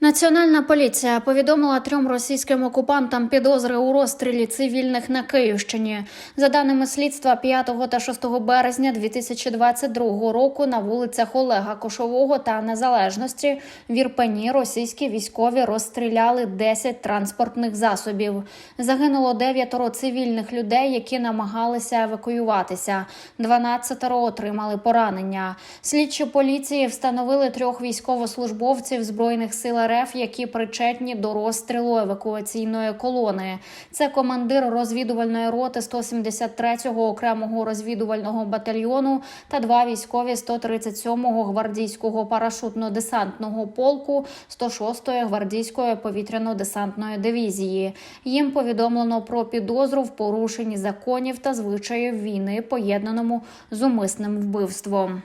Національна поліція повідомила трьом російським окупантам підозри у розстрілі цивільних на Київщині. За даними слідства, 5 та 6 березня 2022 року на вулицях Олега Кошового та Незалежності в Ірпені російські військові розстріляли 10 транспортних засобів. Загинуло дев'ятеро цивільних людей, які намагалися евакуюватися. 12 отримали поранення. Слідчі поліції встановили трьох військовослужбовців збройних сил РФ, які причетні до розстрілу евакуаційної колони. Це командир розвідувальної роти 173-го окремого розвідувального батальйону та два військові 137-го гвардійського парашутно-десантного полку 106-ї гвардійської повітряно-десантної дивізії. Їм повідомлено про підозру в порушенні законів та звичаїв війни, поєднаному з умисним вбивством.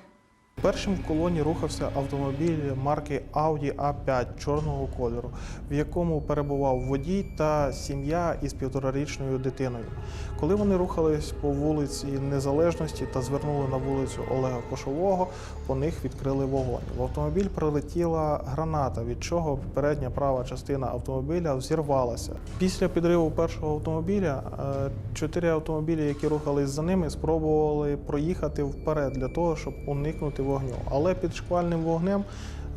Першим в колоні рухався автомобіль марки Audi A5 чорного кольору, в якому перебував водій та сім'я із півторарічною дитиною. Коли вони рухались по вулиці Незалежності та звернули на вулицю Олега Кошового, по них відкрили вогонь. В автомобіль прилетіла граната, від чого передня права частина автомобіля взірвалася. Після підриву першого автомобіля е, чотири автомобілі, які рухались за ними, спробували проїхати вперед для того, щоб уникнути вогню. Але під шквальним вогнем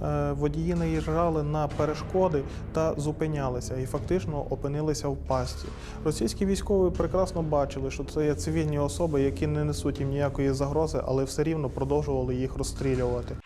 е, водії наїжджали на перешкоди та зупинялися і фактично опинилися в пасті. Російські військові прекрасно бачили, що це є цивільні особи, які не несуть їм ніякої загрози, але все рівно продовжували їх розстрілювати.